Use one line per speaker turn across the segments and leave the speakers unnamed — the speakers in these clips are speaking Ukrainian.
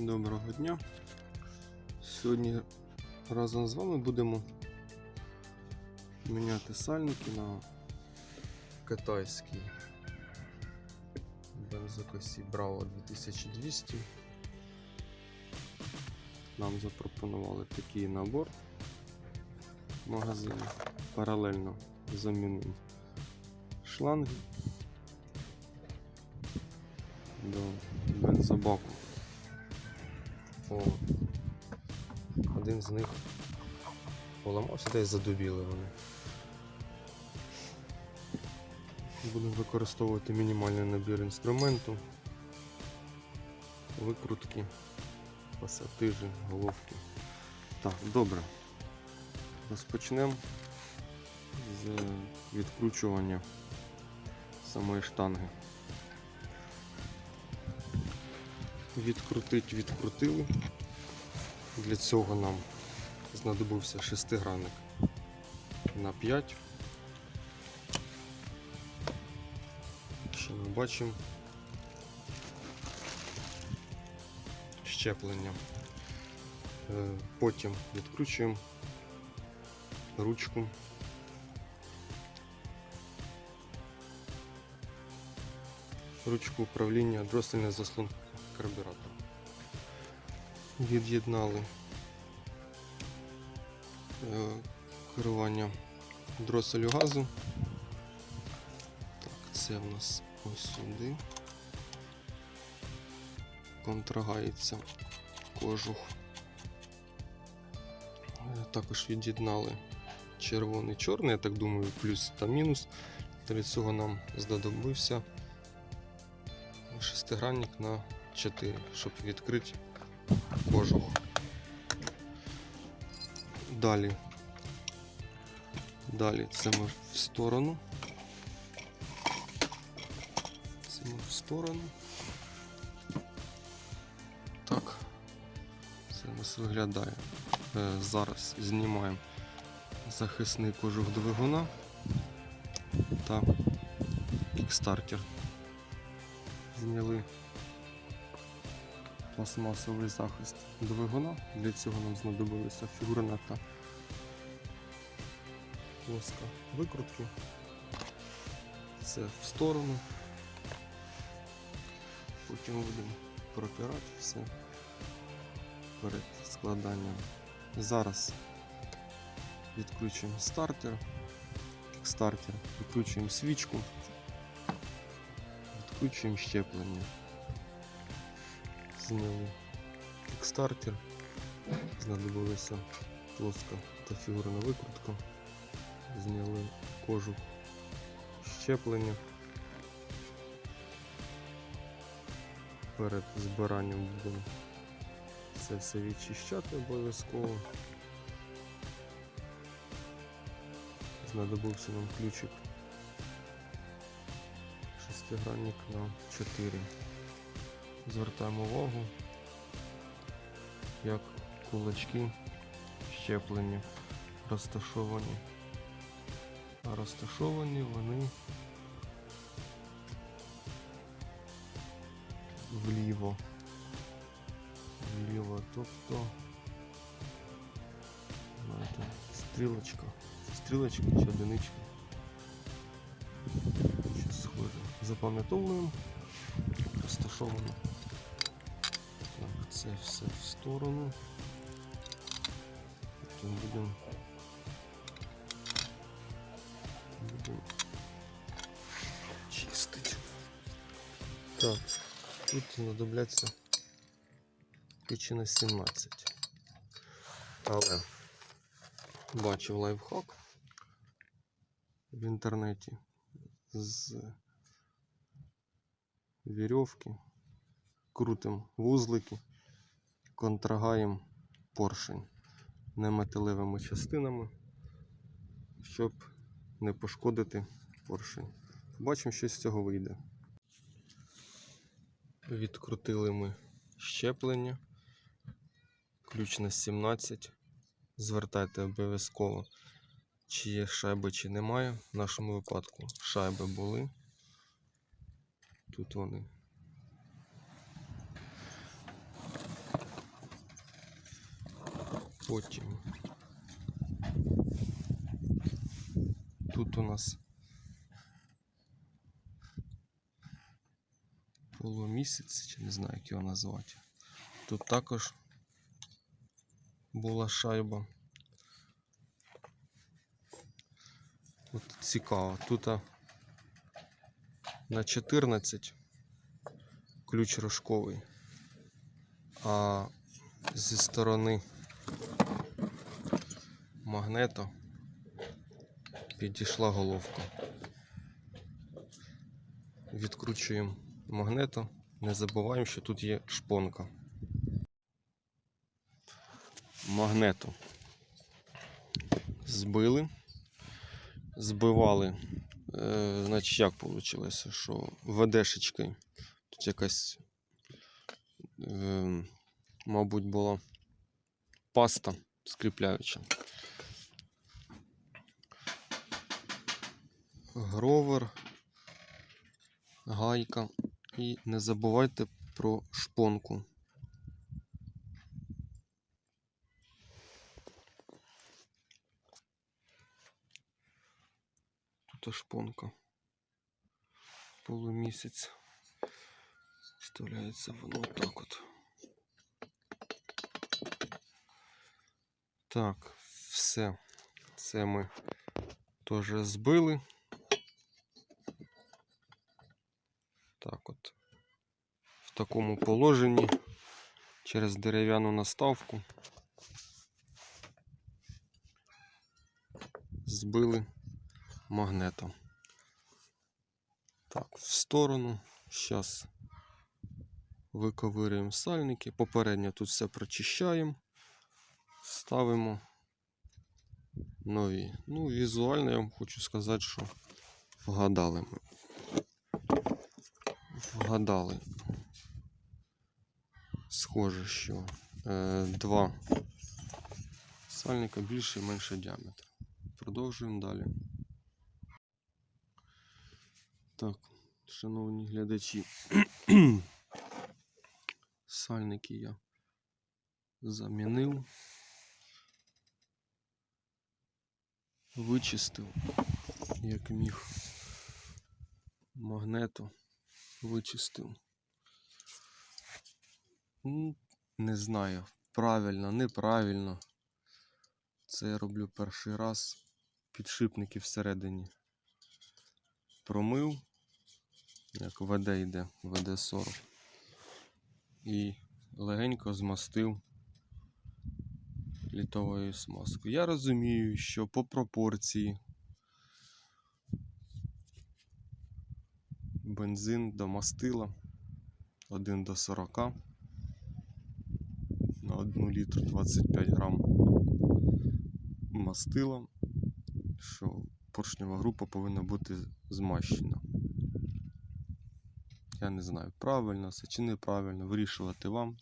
Доброго дня. Сьогодні разом з вами будемо міняти сальники на китайський бензокосі Bravo 2200. Нам запропонували такий набор в магазині. Паралельно замінимо шланги до бензобаку. О, один з них поламався, десь задубіли вони. Будемо використовувати мінімальний набір інструменту, викрутки, пасатижі, головки. Так, добре. Розпочнемо з відкручування самої штанги. Відкрутить, відкрутили. Для цього нам знадобився шестигранник на 5. Ще ми бачимо щеплення. Е, Потім відкручуємо ручку. Ручку управління дроссельний заслон карбюратора. Від'єднали е, керування дроселю газу. Так, це в нас ось сюди. Контрагається кожух. Е, Також від'єднали червоний чорний, я так думаю, плюс та мінус. Для цього нам знадобився шестигранник на 4, щоб відкрити кожух. Далі. Далі це ми в сторону. Це ми в сторону. Так. Це у нас виглядає. Е, Зараз знімаємо захисний кожух двигуна та кікстартер. Зняли пластмасовий захист двигуна. Для цього нам знадобилися фігурна та плоска викрутки. Це в сторону. Потім будемо протирати все перед складанням. Зараз відключуємо стартер, кікстартер, відключуємо свічку, відключуємо щеплення. Зняли кікстартер, знадобилася плоска та фігурна викрутка, зняли кожух щеплення. Перед збиранням будемо це все відчищати обов'язково. Знадобився нам ключик шестигранник на 4. Звертаємо увагу, як кулачки щеплення розташовані. А розташовані вони вліво. Вліво, тобто знаєте, стрілочка. Стрілочка чи одиничка. Щось схоже. Запам'ятовуємо розташовано. Так, це все в сторону. Потім будемо будемо чистити. Так, тут знадобляться причина 17. Але бачив лайфхак в інтернеті з вірьовки, крутим вузлики, Контрагаємо поршень неметалевими частинами, щоб не пошкодити поршень. Побачимо, що з цього вийде. Відкрутили ми щеплення, ключ на 17. Звертайте обов'язково, чи є шайби, чи немає. В нашому випадку шайби були. Тут вони Потім. Тут у нас полумісяць, чи не знаю, як його назвати. Тут також була шайба. От цікаво. Тут на 14 ключ рожковий, а зі сторони магнето підійшла головка. Відкручуємо магнето. Не забуваємо, що тут є шпонка. Магнето. Збили. Збивали. Е, значить, як вийшло, що ВДшечкою. Тут якась, е, мабуть, була паста скріпляюча. Гровер, гайка. І не забувайте про шпонку. Тут шпонка. Полумісяць. Вставляється воно отак от. Так, все. Це ми теж збили. Так от. В такому положенні через дерев'яну наставку збили магнетом. Так, в сторону. Зараз виковирюємо сальники. Попередньо тут все прочищаємо. Ставимо нові. Ну, візуально я вам хочу сказати, що вгадали ми. Вгадали. Схоже, що е, два сальника більше і менше діаметр. Продовжуємо далі. Так, шановні глядачі, сальники я замінив, вичистив, як міг магнето вичистив. Ну, Не знаю, правильно, неправильно. Це я роблю перший раз. Підшипники всередині промив, як ВД йде, ВД-40. І легенько змастив літовою смазкою. Я розумію, що по пропорції бензин до мастила 1 до 40 на 1 літр 25 грам мастила, що поршнева група повинна бути змащена. Я не знаю, правильно це чи неправильно, вирішувати вам.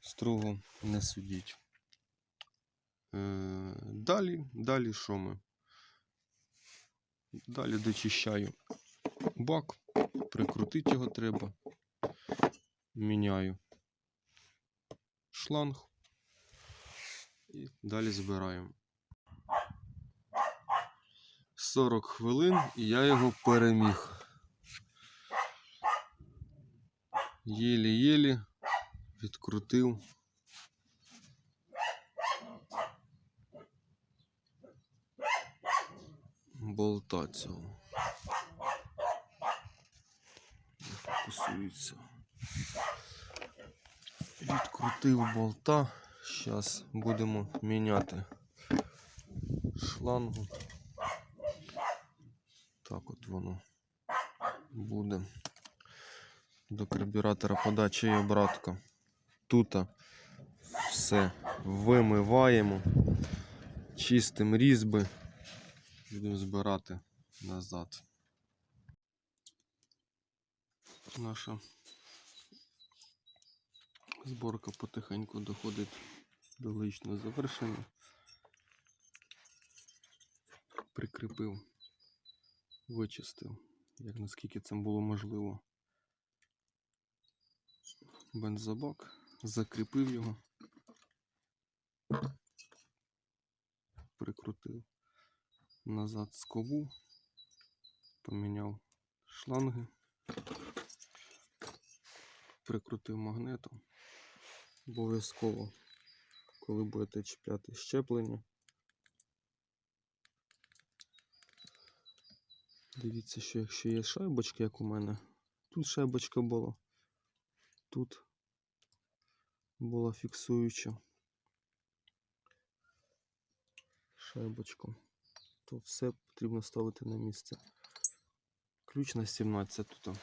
Строго не судіть. Е, Далі, далі що ми? Далі дочищаю бак, прикрутити його треба. Міняю шланг і далі збираємо. 40 хвилин і я його переміг. Єлі-єлі відкрутив. Болта цього. Фокусується. Відкрутив болта. Зараз будемо міняти шлангу. Так от воно буде. До карбюратора подача і обратка. Тут все вимиваємо, чистимо різьби, будемо збирати назад. Наша зборка потихеньку доходить до логічного завершення. Прикріпив, вичистив, як наскільки це було можливо. Бензобак, закріпив його. Прикрутив назад скову, поміняв шланги, прикрутив магнетом. Обов'язково, коли будете чіпляти щеплення. Дивіться, що якщо є шайбочки, як у мене, тут шайбочка була, тут була фіксуюча. Шайбочку, то все потрібно ставити на місце. Ключ на 17 тут.